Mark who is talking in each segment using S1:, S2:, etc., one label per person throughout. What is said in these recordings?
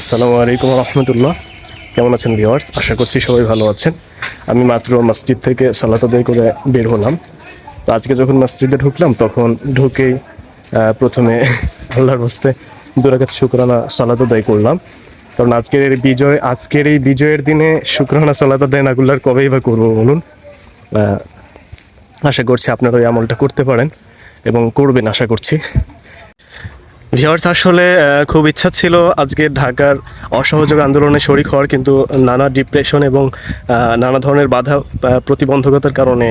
S1: আসসালামু আলাইকুম রহমতুল্লাহ। কেমন আছেন ভিওয়ার্স আশা করছি সবাই ভালো আছেন। আমি মাত্র মসজিদ থেকে সালাত আদায় করে বের হলাম। তো আজকে যখন মসজিদে ঢুকলাম, তখন ঢুকেই প্রথমে আল্লাহর হস্তে দুরাকাত শুক্রানা সালাত আদায় করলাম। কারণ আজকের এই বিজয়, আজকের এই বিজয়ের দিনে শুক্রানা সালাত আদায় না করলে আর কবেই বা করব বলুন? আশা করছি আপনারা ওই আমলটা করতে পারেন এবং করবেন, আশা করছি। ভিওয়ার্স আসলে খুব ইচ্ছা ছিল আজকে ঢাকার অসহযোগ আন্দোলনে শরিক হওয়ার, কিন্তু নানা ডিপ্রেশন এবং নানা ধরনের বাধা প্রতিবন্ধকতার কারণে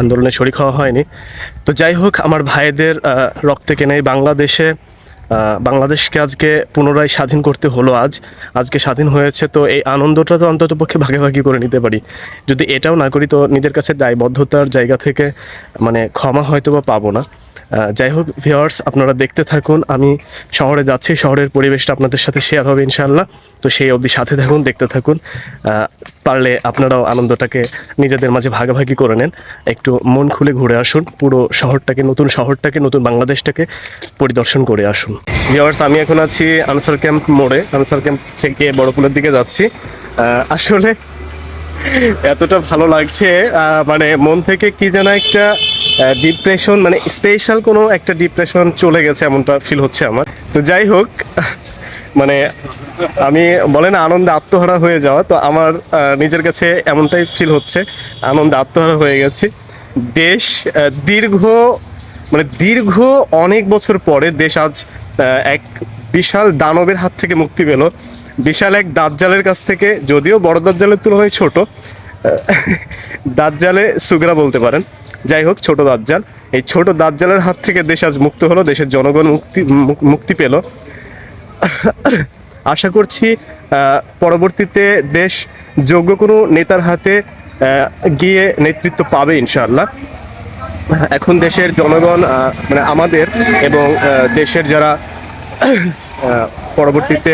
S1: আন্দোলনে শরিক হওয়া হয়নি। তো যাই হোক, আমার ভাইদের রক্তে কেনে বাংলাদেশে বাংলাদেশকে আজকে পুনরায় স্বাধীন করতে হলো আজ। আজকে স্বাধীন হয়েছে, তো এই আনন্দটা তো অন্তত পক্ষে ভাগাভাগি করে নিতে পারি। যদি এটাও না করি, তো নিজের কাছে দায়বদ্ধতার জায়গা থেকে মানে ক্ষমা হয়তো বা পাবো না। যাই হোক ভিওয়ার্স আপনারা দেখতে থাকুন। আমি শহরে যাচ্ছি, শহরের পরিবেশটা আপনাদের সাথে শেয়ার হবে ইনশাল্লাহ তো সেই অবধি সাথে থাকুন, দেখতে থাকুন। পারলে আপনারাও আনন্দটাকে নিজেদের মাঝে ভাগাভাগি করে নেন। একটু মন খুলে ঘুরে আসুন, পুরো শহরটাকে, নতুন শহরটাকে, নতুন বাংলাদেশটাকে পরিদর্শন করে আসুন। ভিওয়ার্স আমি এখন আছি আনসার ক্যাম্প মোড়ে। আনসার ক্যাম্প থেকে বড়পুলের দিকে যাচ্ছি। আসলে এতটা ভালো লাগছে মানে মন থেকে কি যেন একটা ডিপ্রেশন মানে স্পেশাল কোনো একটা ডিপ্রেশন চলে গেছে এমনটা ফিল হচ্ছে আমার। তো যাই হোক মানে আমি, বলে না, আনন্দে আত্মহারা হয়ে যাওয়া, তো আমার নিজের কাছে এমনটাই ফিল হচ্ছে, আনন্দে আত্মহারা হয়ে গেছি। দেশ দীর্ঘ মানে দীর্ঘ অনেক বছর পরে দেশ আজ এক বিশাল দানবের হাত থেকে মুক্তি পেল। বিশাল এক দাজ্জালের কাছ থেকে যদিও বড় দাজ্জালের তুলনায় ছোট আহ, দাজ্জালে সুগরা বলতে পারেন। যাই হোক ছোট দাজ্জাল। এই ছোট দাজ্জালের হাত থেকে দেশ আজ মুক্ত হলো দেশের জনগণ মুক্তি মুক- মুক্তি পেল। আশা করছি পরবর্তীতে দেশ যোগ্য কোনো নেতার হাতে গিয়ে নেতৃত্ব পাবে ইনশাআল্লাহ। এখন দেশের জনগণ মানে আমাদের এবং দেশের যারা পরবর্তীতে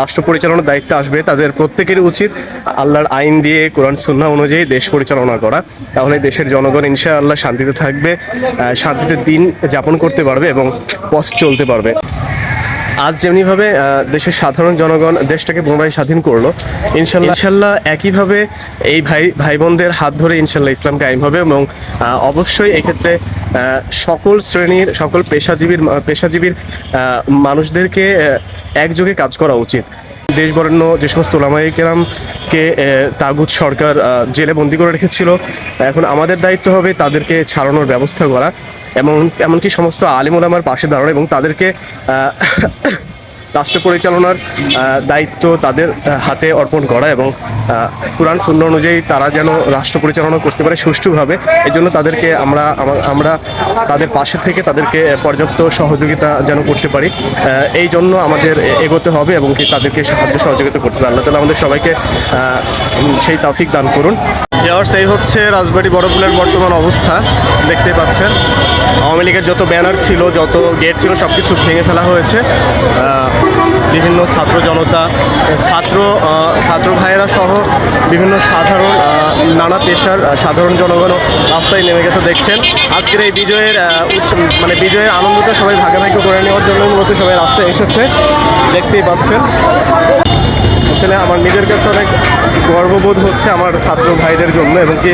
S1: রাষ্ট্র পরিচালনার দায়িত্বে আসবে। তাদের প্রত্যেকেরই উচিত আল্লাহর আইন দিয়ে কোরআন, সুন্নাহ অনুযায়ী দেশ পরিচালনা করা। তাহলে দেশের জনগণ ইনশাআল্লাহ শান্তিতে থাকবে শান্তিতে দিন যাপন করতে পারবে এবং পথ চলতে পারবে। আজ যেমনিভাবে দেশের সাধারণ জনগণ দেশটাকে পুনরায় স্বাধীন করল ইনশাল্লাহ ইনশাল্লাহ একইভাবে এই ভাই ভাই বোনদের হাত ধরে ইনশাল্লাহ ইসলাম কায়েম হবে এবং অবশ্যই এক্ষেত্রে সকল শ্রেণির, সকল পেশাজীবীর পেশাজীবীর মানুষদেরকে একযোগে কাজ করা উচিত। দেশ বরেণ্য যে সমস্ত ওলামাই কেরামকে তাগুদ সরকার জেলে বন্দি করে রেখেছিল, এখন আমাদের দায়িত্ব হবে তাদেরকে ছাড়ানোর ব্যবস্থা করা এবং এমনকি সমস্ত আলিম ওলামার পাশে দাঁড়ানো এবং তাদেরকে রাষ্ট্র পরিচালনার দায়িত্ব তাদের হাতে অর্পণ করা এবং কোরআন শূন্য অনুযায়ী তারা যেন রাষ্ট্র পরিচালনা করতে পারে সুষ্ঠুভাবে। এই জন্য তাদেরকে আমরা আমরা তাদের পাশে থেকে তাদেরকে পর্যাপ্ত সহযোগিতা যেন করতে পারি। এই জন্য আমাদের এগোতে হবে এবং কি তাদেরকে সাহায্য সহযোগিতা করতে হবে। আল্লাহ তালা আমাদের সবাইকে সেই তাফিক দান করুন। ভিওয়ার্স এই হচ্ছে রাজবাড়ি বড়পুলের বর্তমান অবস্থা দেখতে পাচ্ছেন। আওয়ামী লীগের যত ব্যানার ছিল, যত গেট ছিল সব কিছু ভেঙে ফেলা হয়েছে। বিভিন্ন ছাত্র জনতা, ছাত্র ছাত্র ভাইয়েরা সহ বিভিন্ন সাধারণ নানা পেশার সাধারণ জনগণও রাস্তায় নেমে গেছে, দেখছেন। আজকের এই বিজয়ের মানে বিজয়ের আনন্দটা সবাই ভাগাভাগি করে নেওয়ার জন্য মূলত সবাই রাস্তায় এসেছে, দেখতেই পাচ্ছেন। আসলে আমার নিজের কাছে অনেক গর্ববোধ হচ্ছে আমার ছাত্র ভাইদের জন্য এবং কি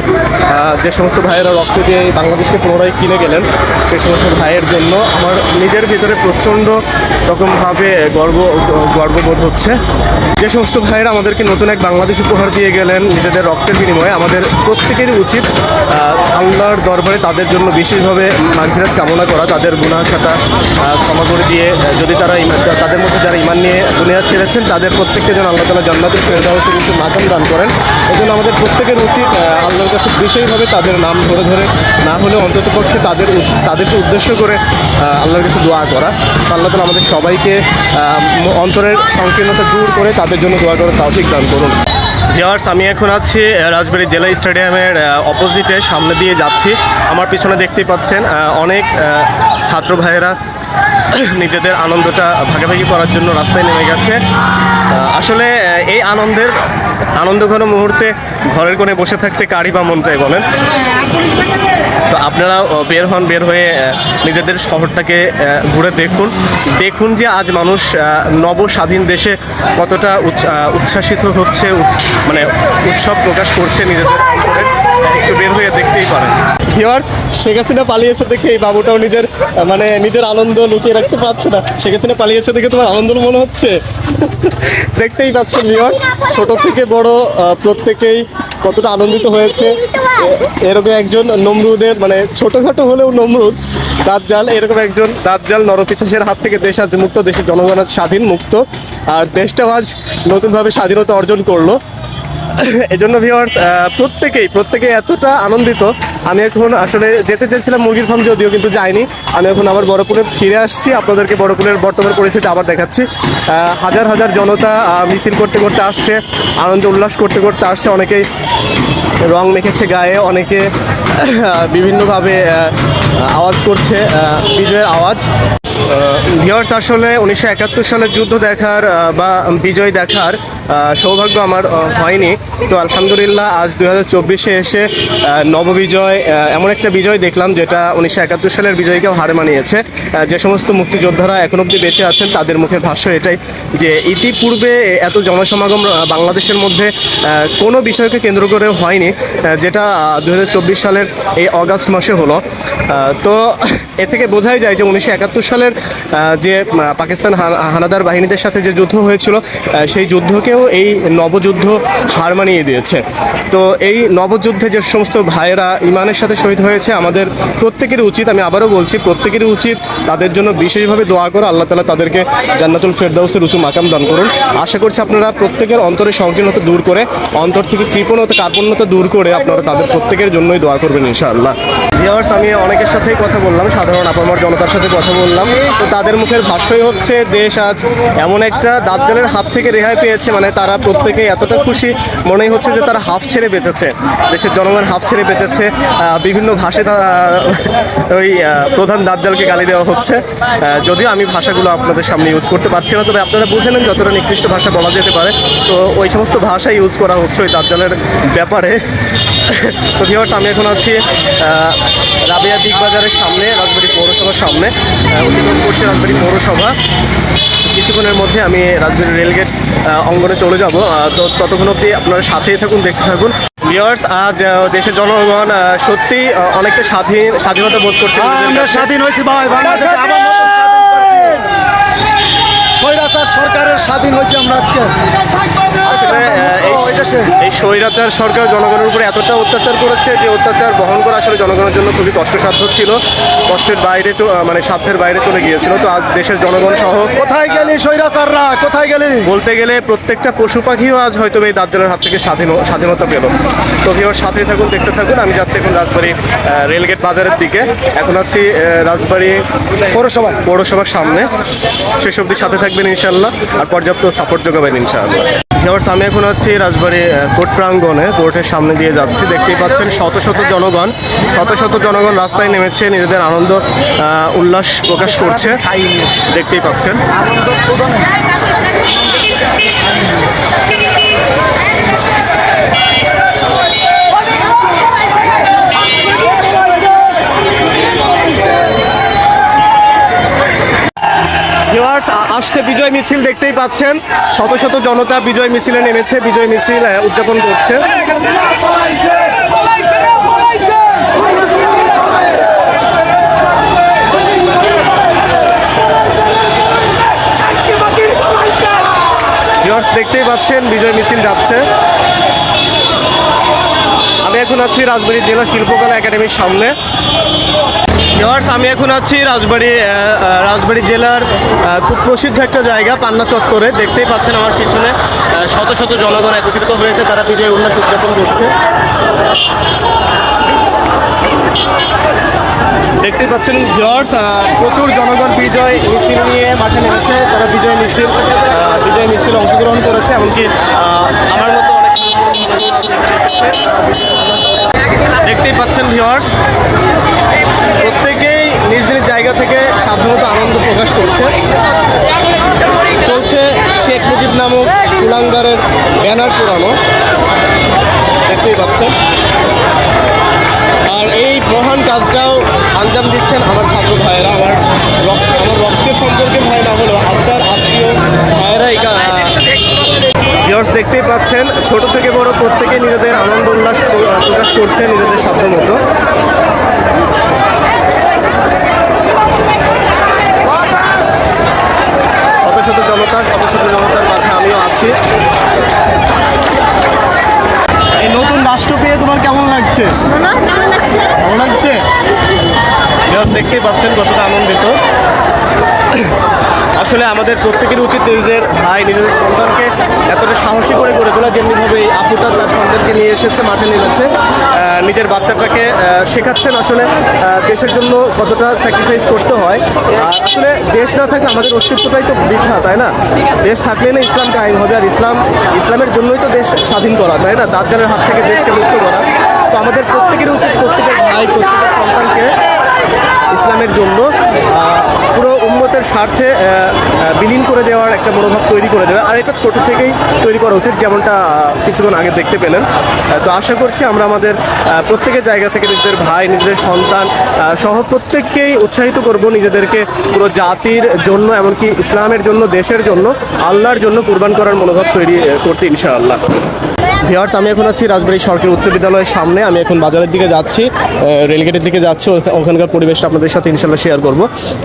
S1: যে সমস্ত ভাইয়েরা রক্ত দিয়ে বাংলাদেশকে পুনরায় কিনে গেলেন সেই সমস্ত ভাইয়ের জন্য আমার নিজের ভিতরে প্রচণ্ড রকমভাবে গর্ব, গর্ববোধ হচ্ছে। যে সমস্ত ভাইয়েরা আমাদেরকে নতুন এক বাংলাদেশ উপহার দিয়ে গেলেন নিজেদের রক্তের বিনিময়ে, আমাদের প্রত্যেকেরই উচিত আল্লাহর দরবারে তাদের জন্য বিশেষভাবে মাগফিরাত কামনা করা, তাদের গুনাহ খাতা ক্ষমা করে দিয়ে যদি তারা তাদের মধ্যে যারা ইমান নিয়ে দুনিয়া ছেড়েছেন, তাদের প্রত্যেককে যেন আল্লাহ তালা জান্নাতুল ফেরদাউসের কিছু মাকাম দান করেন। এই জন্য আমাদের প্রত্যেকের উচিত আল্লাহর কাছে বিশেষভাবে তাদের নাম ধরে ধরে, না হলে অন্তত পক্ষে তাদের তাদেরকে উদ্দেশ্য করে আল্লাহর কাছে দোয়া করা। আল্লাহ তালা আমাদের সবাইকে অন্তরের সংকীর্ণতা দূর করে তাদের জন্য দোয়া করার তাওফিক দান করুন। ভিওয়ার্স আমি এখন আছি রাজবাড়ী জেলা স্টেডিয়ামের অপোজিটে সামনে দিয়ে যাচ্ছি। আমার পিছনে দেখতেই পাচ্ছেন অনেক ছাত্র ভাইয়েরা নিজেদের আনন্দটা ভাগাভাগি করার জন্য রাস্তায় নেমে গেছে। আসলে এই আনন্দের, আনন্দঘন মুহূর্তে ঘরের কোণে বসে থাকতে কারি বা মন চাই বলেন? তো আপনারা বের হন, বের হয়ে নিজেদের শহরটাকে ঘুরে দেখুন। দেখুন যে আজ মানুষ নব স্বাধীন দেশে কতটা উচ্ছ- উচ্ছ্বাসিত হচ্ছে মানে উৎসব প্রকাশ করছে নিজেদের একটু বের হয়ে দেখতেই পারেন। ভিওয়ার্স শেখ হাসিনা পালিয়েছে দেখে এই বাবুটাও নিজের মানে নিজের আনন্দ লুকিয়ে রাখতে পারছে না। শেখ হাসিনা পালিয়েছে দেখে তোমার আনন্দ মনে হচ্ছে? দেখতেই পাচ্ছেন ভিওয়ার্স ছোট থেকে বড় প্রত্যেকেই কতটা আনন্দিত হয়েছে। এরকম একজন নমরুদের মানে ছোটখাটো হলেও নমরুদ, দাজ্জাল, এরকম একজন দাজ্জাল নরপিচাসের হাত থেকে দেশ আজ মুক্ত, দেশের জনগণ আজ স্বাধীন মুক্ত। আর দেশটাও আজ নতুনভাবে স্বাধীনতা অর্জন করল। এজন্য ভিওয়ার্স প্রত্যেকেই প্রত্যেকেই এতটা আনন্দিত। আমি এখন আসলে যেতে চেয়েছিলাম মুরগির ফার্ম যদিও কিন্তু যাইনি। আমি এখন আবার বড়পুরে ফিরে আসছি, আপনাদেরকে বড়পুরের বর্তমান পরিস্থিতি আবার দেখাচ্ছি। হাজার হাজার জনতা মিছিল করতে করতে আসছে, আনন্দ উল্লাস করতে করতে আসছে, অনেকেই রং মেখেছে গায়ে, অনেকে বিভিন্নভাবে আওয়াজ করছে বিজয়ের আওয়াজ। ভিওয়ার্স আসলে উনিশশো একাত্তর সালের যুদ্ধ দেখার বা বিজয় দেখার সৌভাগ্য আমার হয়নি। তো আলহামদুলিল্লাহ, আজ দু হাজার চব্বিশে এসে নববিজয় এমন একটা বিজয় দেখলাম যেটা উনিশশো একাত্তর সালের বিজয়কেও হার মানিয়েছে। যে সমস্ত মুক্তিযোদ্ধারা এখন অবধি বেঁচে আছেন, তাদের মুখের ভাষ্য এটাই যে ইতিপূর্বে এত জনসমাগম বাংলাদেশের মধ্যে কোনো বিষয়কে কেন্দ্র করে হয়নি যেটা দু হাজার চব্বিশ সালের এই অগাস্ট মাসে হলো। তো এ থেকে বোঝাই যায় যে উনিশশো একাত্তর সালের যে পাকিস্তান হানাদার বাহিনীদের সাথে যে যুদ্ধ হয়েছিল সেই যুদ্ধকেও এই নবযুদ্ধ হার মানিয়ে দিয়েছে। তো এই নবযুদ্ধে যে সমস্ত ভাইয়েরা ইমানের সাথে শহীদ হয়েছে, আমাদের প্রত্যেকেরই উচিত, আমি আবারও বলছি, প্রত্যেকেরই উচিত তাদের জন্য বিশেষভাবে দোয়া করো। আল্লাহ তালা তাদেরকে জান্নাতুল ফেরদাউসের উঁচু মাকাম দান করুন। আশা করছি আপনারা প্রত্যেকের অন্তরের সংকীর্ণতা দূর করে, অন্তর থেকে কৃপণতা, কার্পণ্যতা দূর করে আপনারা তাদের প্রত্যেকের জন্যই দোয়া করবেন ইনশাআল্লাহ। ভিওয়ার্স আমি অনেকের সাথেই কথা বললাম, সাধারণ আপামর জনতার সাথে কথা বললাম। তো তাদের মুখের ভাষ্যই হচ্ছে, দেশ আজ এমন একটা দাজ্জালের হাত থেকে রেহাই পেয়েছে মানে তারা প্রত্যেকে এতটা খুশি, মনেই হচ্ছে যে তারা হাফ ছেড়ে বেঁচেছে, দেশের জনগণ হাফ ছেড়ে বেঁচেছে বিভিন্ন ভাষায় ওই প্রধান দাজ্জালকে গালি দেওয়া হচ্ছে যদিও আমি ভাষাগুলো আপনাদের সামনে ইউজ করতে পারছি না, তবে আপনারা বুঝে নেন যতটা নিকৃষ্ট ভাষা বলা যেতে পারে, তো ওই সমস্ত ভাষা ইউজ করা হচ্ছে ওই দাজ্জালের ব্যাপারে। তো ভিওর্স আমি এখন আছি রাবিয়া বিগ বাজারের সামনে, রাজবাড়ি পৌরসভার সামনে অতিক্রম করছি রাজবাড়ি পৌরসভা। কিছুক্ষণের মধ্যে আমি রাজবাড়ি রেলগেট অঙ্গনে চলে যাব। তো ততক্ষণ অবধি আপনারা সাথেই থাকুন দেখতে থাকুন। ভিওর্স আজ দেশের জনগণ সত্যি অনেকটা স্বাধীন স্বাধীনতা বোধ করছে
S2: আমরা স্বাধীন হয়েছি ভাই বাংলাদেশে আবার নতুন স্বাধীন করছি। স্বৈরাচার সরকারের স্বাধীন হয়েছে আমরা আজকে।
S1: আসলে এই স্বৈরাচার সরকার জনগণের উপরে এতটা অত্যাচার করেছে যে অত্যাচার বহন করা আসলে জনগণের জন্য খুবই কষ্টসাধ্য ছিল। কষ্টের বাইরে মানে সাধ্যের বাইরে চলে গিয়েছিল। তো আজ দেশের জনগণ সহ
S2: কোথায় গেলি স্বৈরাচাররা? কোথায় গেলি?
S1: বলতে গেলে প্রত্যেকটা পশু পাখিও আজ হয়তো এই দাজ্জালের হাত থেকে স্বাধীন স্বাধীনতা পেল। তো ভিওর সাথে থাকুন দেখতে থাকুন। আমি যাচ্ছি এখন রাজবাড়ি রেলগেট বাজারের দিকে। এখন আছি রাজবাড়ি
S2: পৌরসভা
S1: পৌরসভার সামনে। শেষ অবধি সাথে থাকবেন ইনশাল্লাহ আর পর্যাপ্ত সাপোর্ট যোগাবেন ইনশাআল্লাহ। ভিওর্স আমি এখন আছি রাজবাড়ি কোর্ট প্রাঙ্গণে। কোর্টের সামনে দিয়ে যাচ্ছি। দেখতেই পাচ্ছেন শত শত জনগণ, শত শত জনগণ রাস্তায় নেমেছে, নিজেদের আনন্দ উল্লাস প্রকাশ করছে। দেখতেই পাচ্ছেন। ভিউয়ার্স আসছে বিজয় মিছিল, দেখতেই পাচ্ছেন। শত শত জনতা বিজয় মিছিলে নেমেছে, বিজয় মিছিল উদযাপন করছে। দেখতেই পাচ্ছেন, বিজয় মিছিল যাচ্ছে। আমি এখন আছি রাজবাড়ী জেলা শিল্পকলা একাডেমির সামনে। ভিওয়ার্স আমি এখন আছি রাজবাড়ি আহ, জেলার খুব প্রসিদ্ধ একটা জায়গা পান্না চত্বরে। দেখতেই পাচ্ছেন আমার পিছনে শত শত জনগণ একত্রিত হয়েছে তারা বিজয় উল্লাস উদযাপন করছে। দেখতেই পাচ্ছেন ভিওয়ার্স প্রচুর জনগণ বিজয় মিছিল নিয়ে মাঠে নেমেছে তারা বিজয় মিছিল বিজয় মিছিল অংশগ্রহণ করেছে এমনকি আমার মতো অনেক দেখতেই পাচ্ছেন ভিওয়ার্স প্রত্যেকেই আহ, নিজ নিজ জায়গা থেকে সাধারণত আনন্দ প্রকাশ করছে। চলছে শেখ মুজিব নামক কুলাঙ্গারের ব্যানার পুরানো দেখতেই পাচ্ছেন। আর এই মহান কাজটাও আঞ্জাম দিচ্ছেন আমার ছাত্র ভাইয়েরা। আমার রক্ত, আমার রক্তের সম্পর্কে ভাই না হলেও আত্মার আত্মীয় ভাইয়েরা এই ভিউয়ার্স দেখতেই পাচ্ছেন, ছোট থেকে বড় প্রত্যেকে নিজেদের আনন্দ উল্লাস প্রকাশ করছে, নিজেদের সাধ্য মতো শত শত জনতা শত শত জনতার মাঝে আমিও আছি এই নতুন রাষ্ট্র পেয়ে তোমার কেমন লাগছে ভালো লাগছে? দেখতেই পাচ্ছেন কতটা আনন্দিত। আসলে আমাদের প্রত্যেকের উচিত নিজেদের ভাই নিজেদের সন্তানকে এতটা সাহসী করে গড়ে তোলা যেমনিভাবে এই আপুটা তার সন্তানকে নিয়ে এসেছে, মাঠে নেমেছে। নিজের বাচ্চাটাকে শেখাচ্ছেন আসলে দেশের জন্য কতটা স্যাক্রিফাইস করতে হয়। আসলে দেশ না থাকলে আমাদের অস্তিত্বটাই তো বৃথা, তাই না? দেশ থাকলে না ইসলাম কায়েম হবে, আর ইসলাম, ইসলামের জন্যই তো দেশ স্বাধীন করা, তাই না? দাজ্জালের হাত থেকে দেশকে মুক্ত করা। তো আমাদের প্রত্যেকের উচিত, প্রত্যেকের ভাই, প্রত্যেকের সন্তানকে ইসলামের জন্য পুরো উম্মতের স্বার্থে বিলীন করে দেওয়ার একটা মনোভাব তৈরি করে দেওয়া। আর এটা ছোট থেকেই তৈরি করা উচিত, যেমনটা কিছুক্ষণ আগে দেখতে পেলেন। তো আশা করছি আমরা আমাদের প্রত্যেকের জায়গা থেকে নিজেদের ভাই, নিজেদের সন্তান সহ প্রত্যেককেই উৎসাহিত করব নিজেদেরকে পুরো জাতির জন্য, এমনকি ইসলামের জন্য, দেশের জন্য, আল্লাহর জন্য কুরবান করার মনোভাব তৈরি করতে ইনশাআল্লাহ। ভিওয়ার্স আমি এখন আছি রাজবাড়ী সরকারি উচ্চ বিদ্যালয়ের সামনে। আমি এখন বাজারের দিকে যাচ্ছি রেলগেটের দিকে যাচ্ছি ওখানকার পরিবেশটা আপনাদের সাথে ইনশাল্লাহ শেয়ার করব।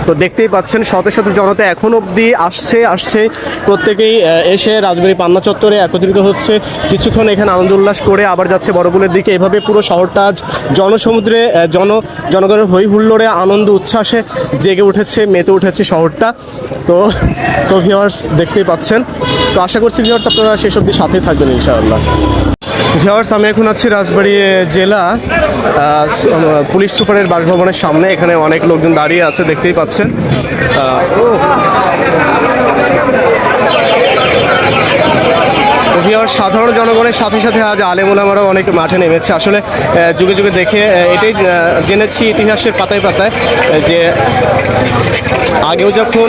S1: তো দেখতেই পাচ্ছেন, শত শত জনতা এখন অবধি আসছে আসছে। প্রত্যেকেই এসে রাজবাড়ী পান্না চত্বরে একত্রিত হচ্ছে। কিছুক্ষণ এখানে আনন্দ উল্লাস করে আবার যাচ্ছে বড়গুলের দিকে। এভাবে পুরো শহরটা আজ জনসমুদ্রে জন, জনগণের হই হুল্লোড়ে আনন্দ, উচ্ছ্বাসে জেগে উঠেছে, মেতে উঠেছে শহরটা। তো তো ভিওয়ার্স দেখতেই পাচ্ছেন। তো আশা করছি ভিওয়ার্স আপনারা শেষ অবধি সাথেই থাকবেন ইনশাআল্লাহ। ভিওয়ার্স আমি এখন আছি রাজবাড়ী জেলা পুলিশ সুপারের বাসভবনের সামনে। এখানে অনেক লোকজন দাঁড়িয়ে আছে, দেখতেই পাচ্ছেন। তো সাধারণ জনগণের সাথে সাথে আজ আলেমুলামারাও অনেক মাঠে নেমেছে। আসলে যুগে যুগে দেখে এটাই জেনেছি ইতিহাসের পাতায় পাতায়, যে আগেও যখন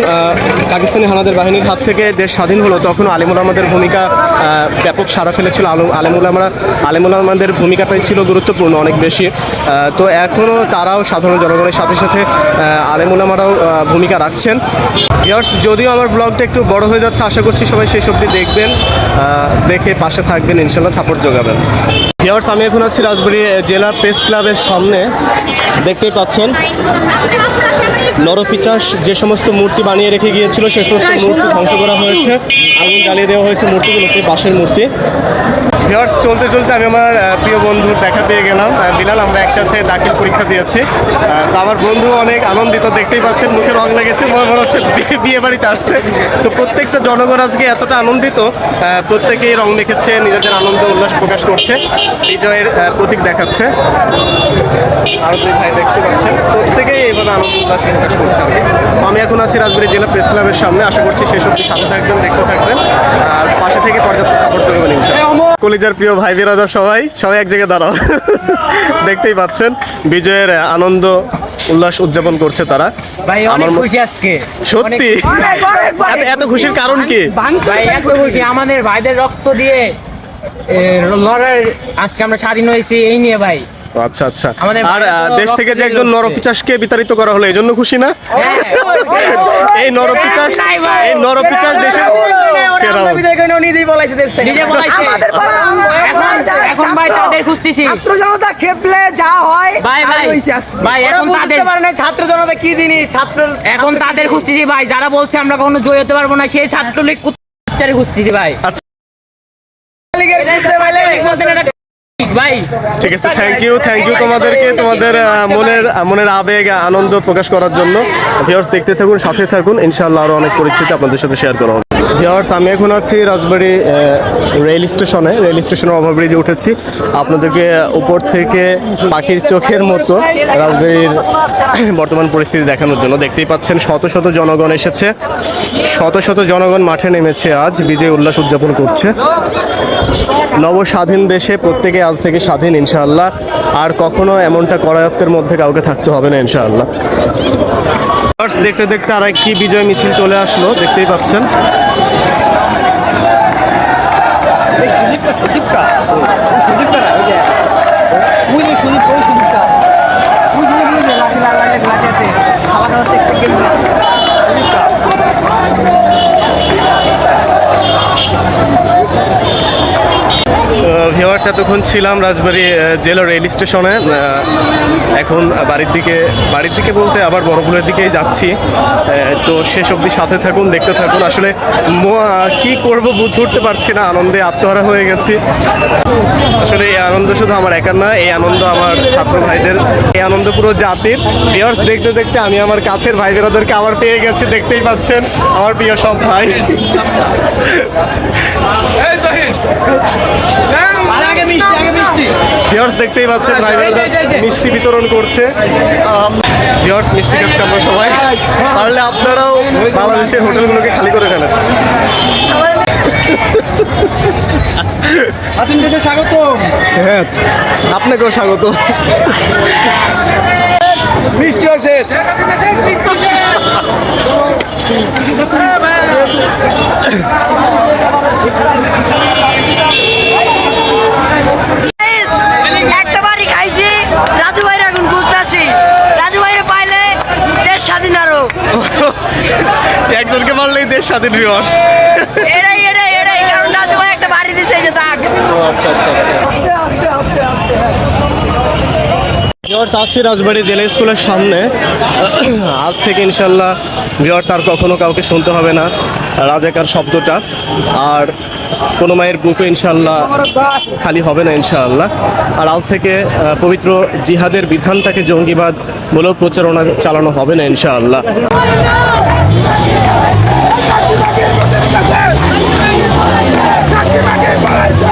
S1: পাকিস্তানি হানাদের বাহিনীর হাত থেকে দেশ স্বাধীন হলো, তখন আলিমুল আমাদের ভূমিকা ব্যাপক সারা ফেলেছিল। আলম আলিমুল আমরা, আলিমুল আমাদের ভূমিকাটাই ছিল গুরুত্বপূর্ণ অনেক বেশি। তো এখনও তারাও সাধারণ জনগণের সাথে সাথে আলিমুল আমারাও ভূমিকা রাখছেন। ইয়ার্স যদিও আমার ব্লগটা একটু বড় হয়ে যাচ্ছে, আশা করছি সবাই শেষ অবধি দেখবেন দেখে পাশে থাকবেন, ইনশাল্লাহ সাপোর্ট যোগাবেন। ইয়ার্স আমি এখন আছি রাজবাড়ী জেলা প্রেস ক্লাবের সামনে। দেখতেই পাচ্ছেন নরপিচাস যে সমস্ত মূর্তি বানিয়ে রেখে গিয়েছিল, সে সমস্ত মূর্তি ধ্বংস করা হয়েছে। আগুন জ্বালিয়ে দেওয়া হয়েছে মূর্তিগুলোতে বাঁশের মূর্তি। ভিওর্স চলতে চলতে আমি আমার প্রিয় বন্ধুর দেখা পেয়ে গেলাম। বিলাল, আমরা একসাথে দাখিল পরীক্ষা দিয়েছি। তো আমার বন্ধু অনেক আনন্দিত, দেখতেই পাচ্ছেন, মুখে রং লেগেছে, মনে মনে হচ্ছে বিয়ে- বাড়িতে আসছে। তো প্রত্যেকটা জনগণ আজকে এতটা আনন্দিত প্রত্যেকেই রং মেখেছে নিজেদের আনন্দ, উল্লাস প্রকাশ করছে, বিজয়ের প্রতীক দেখাচ্ছে। আর দুই ভাই দেখতে পাচ্ছেন, প্রত্যেকেই এভাবে আনন্দ, উল্লাস প্রকাশ করছে আমি এখন আছি রাজবাড়ী জেলা প্রেস ক্লাবের সামনে, আশা করছি অব্দি সাথে থাকবেন, দেখতে থাকবেন। আর পাশে থেকে পর্যাপ্ত সাপোর্ট করবেন। কলিজার প্রিয় ভাই বিরাদার সবাই সবাই এক জায়গায় দাঁড়াও। দেখতেই পাচ্ছেন বিজয়ের আনন্দ উল্লাস উদযাপন করছে তারা।
S3: ভাই অনেক খুশি আজকে।
S1: সত্যি। এত- খুশির কারণ কি?
S3: ভাই এত খুশি। আমাদের ভাইদের রক্ত দিয়ে লড়ার আজকে আমরা স্বাধীন হয়েছি এই নিয়ে ভাই।
S1: আচ্ছা আচ্ছা। আর দেশ থেকে যে একজন নরপিচাসকে বিতাড়িত করা হলো এই জন্য খুশি না?
S3: হ্যাঁ।
S1: এই নরপিচাস এই নরপিচাস দেশে
S4: ছাত্র- জনতা খেপলে যা হয় ছাত্র জনতা কি জিনিস ছাত্র
S3: এখন তাদের খুঁজতেছি ভাই যারা বলছে আমরা কখনো জয় হতে পারব না সেই ছাত্রলীগ কুত্তারে খুঁজতেছি ভাই। ঠিক
S1: আছে থ্যাংক ইউ থ্যাংক ইউ তোমাদেরকে, তোমাদের মনের মনের আবেগ, আনন্দ প্রকাশ করার জন্য। ভিউয়ার্স দেখতে থাকুন, সাথে থাকুন। ইনশাল্লাহ আরও অনেক পরিস্থিতি আপনাদের সাথে শেয়ার করা হবে। ভিওয়ার্স আমি এখন আছি রাজবাড়ি রেল স্টেশনে রেল স্টেশনের ওভারব্রিজে উঠেছি। আপনাদেরকে উপর থেকে পাখির চোখের মতো রাজবাড়ির বর্তমান পরিস্থিতি দেখানোর জন্য দেখতেই পাচ্ছেন, শত শত জনগণ এসেছে। শত শত জনগণ মাঠে নেমেছে আজ, বিজয় উল্লাস উদযাপন করছে। নব স্বাধীন দেশে প্রত্যেকে আজ থেকে স্বাধীন, ইনশাআল্লাহ। আর কখনো এমনটা করায়ত্তের মধ্যে কাউকে থাকতে হবে না, ইনশাআল্লাহ। দেখতে দেখতে আর একটি বিজয় মিছিল চলে আসলো দেখতেই পাচ্ছেন। ভিওয়ার্স এতক্ষণ ছিলাম রাজবাড়ি জেলা রেল স্টেশনে। এখন বাড়ির দিকে বাড়ির দিকে বলতে আবার বড়পুলের দিকেই যাচ্ছি। তো শেষ অবধি সাথে থাকুন, দেখতে থাকুন। আসলে কি করব বুঝে উঠতে পারছি না, আনন্দে আত্মহারা হয়ে গেছি। আসলে এই আনন্দ শুধু আমার একার না, এই আনন্দ আমার ছাত্র ভাইদের, এই আনন্দ পুরো জাতির। ভিওয়ার্স দেখতে দেখতে আমি আমার কাছের ভাই বেরাদেরকে আবার পেয়ে গেছি, দেখতেই পাচ্ছেন, আমার প্রিয় সব ভাই। ভিওর্স দেখতেই পাচ্ছেন ভাই মিষ্টি বিতরণ করছে। ভিওর্স মিষ্টি খাচ্ছে আমরা সবাই। পারলে আপনারাও বাংলাদেশের হোটেলগুলোকে খালি করে ফেলেন।
S2: স্বাধীন দেশে স্বাগত
S1: হ্যাঁ আপনাকেও স্বাগত
S2: মিষ্টিও শেষ
S5: একটা বাড়ি খাইছি রাজু ভাইয়ের এখন খুঁজতেছি রাজু ভাইয়ের পাইলে দেশ স্বাধীন আরও
S1: একজনকে মারলেই দেশ স্বাধীন ভিওর্স
S5: এটাই এটাই এটাই কারণ রাজু ভাই একটা বাড়ি দিতে যে তাক
S1: আচ্ছা আচ্ছা আচ্ছা। ভিওর্স আছি রাজবাড়ি জেলা স্কুলের সামনে আজ থেকে ইনশাল্লাহ ভিওর্স আর কখনো কাউকে শুনতে হবে না রাজাকার শব্দটা। আর কোনো মায়ের বুকে ইনশাল্লাহ খালি হবে না ইনশাআল্লাহ আর আজ থেকে পবিত্র জিহাদের বিধানটাকে জঙ্গিবাদ বলেও প্রচারণা চালানো হবে না ইনশাআল্লাহ নতুন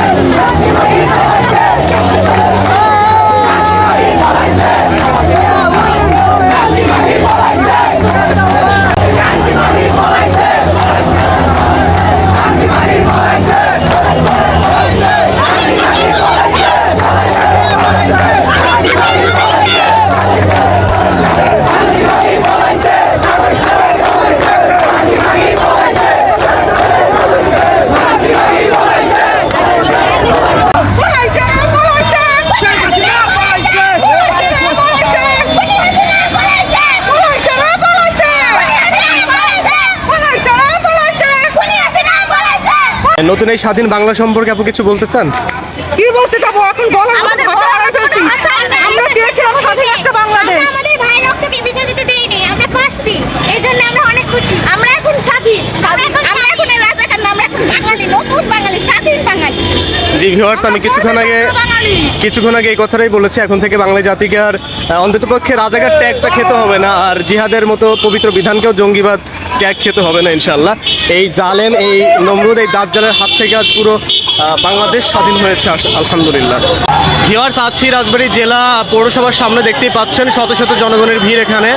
S1: এই স্বাধীন বাংলা সম্পর্কে আপনি কিছু বলতে চান?
S6: কি বলতে যাব এখন বলার মতো
S7: আমাদের
S6: ভাষা হারাই ফেলছি। আমরা চেয়েছিলাম স্বাধীন একটা বাংলাদেশ।
S7: আমরা আমাদের ভাই রক্তকে বিধা দিতে দেইনি আমরা পারছি। এই জন্য আমরা অনেক খুশি। আমরা এখন স্বাধীন। আমরা এখন আমরা এখন আর রাজাকার না আমরা এখন বাঙালি নতুন বাঙালি স্বাধীন বাঙালি।
S1: জি ভিউয়ার্স আমি কিছুক্ষণ আগে কিছুক্ষণ আগে এই কথাটাই বলেছি এখন থেকে বাংলা জাতিকে আর অন্তত পক্ষে রাজাকার ট্যাগটা খেতে হবে না আর জিহাদের মতো পবিত্র বিধানকেও জঙ্গিবাদ ট্যাগ খেতে হবে না ইনশাল্লাহ এই জালেম এই নমরুদ এই দাজ্জালের হাত থেকে আজ পুরো বাংলাদেশ স্বাধীন হয়েছে আলহামদুলিল্লাহ। ভিউয়ার্স আছি রাজবাড়ী জেলা পৌরসভার সামনে দেখতেই পাচ্ছেন শত শত জনগণের ভিড় এখানে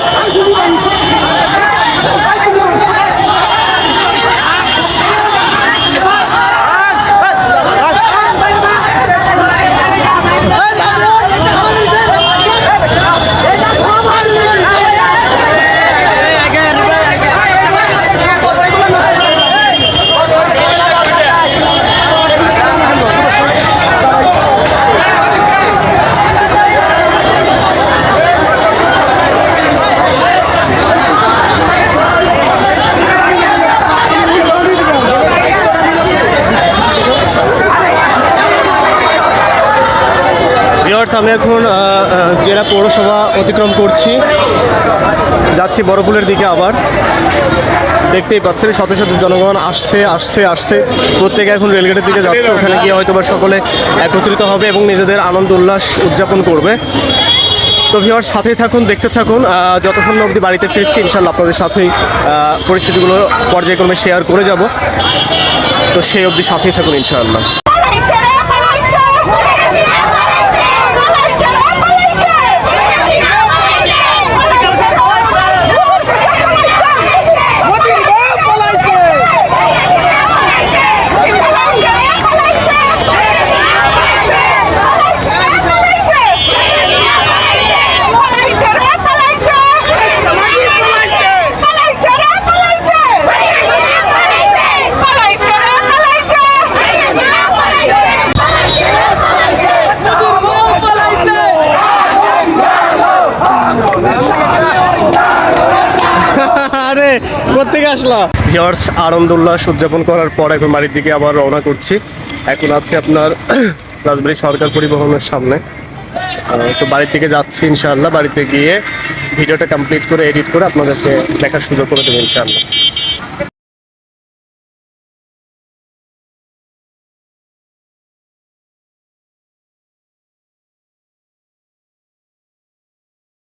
S1: ভিউয়ার্স আমি এখন আহ, আহ, পৌরসভা অতিক্রম করছি। যাচ্ছি বড়পুলের দিকে আবার। দেখতেই পাচ্ছেন শত শত জনগণ আসছে আসছে আসছে। প্রত্যেকে এখন রেলগেটের দিকে যাচ্ছে। ওখানে গিয়ে হয়তো বা সকলে একত্রিত হবে এবং নিজেদের আনন্দ উল্লাস উদযাপন করবে। তো ভিওর সাথেই থাকুন দেখতে থাকুন। যতক্ষণ অবধি বাড়িতে ফিরছি ইনশাল্লাহ আপনাদের সাথেই পরিস্থিতিগুলো পর্যায়ক্রমে শেয়ার করে যাব। তো সেই অবধি সাথেই থাকুন ইনশাআল্লাহ। আসলা? ভিওর্স আনন্দ উল্লাস উদযাপন করার পর এখন বাড়ির দিকে আবার রওনা করছি। এখন আছি আপনার রাজবাড়ি সরকার পরিবহনের সামনে। তো বাড়ির দিকে যাচ্ছি ইনশাআল্লাহ। বাড়িতে গিয়ে ভিডিওটা কমপ্লিট করে এডিট করে আপনাদেরকে দেখার সুযোগ করে দেবো ইনশাআল্লাহ।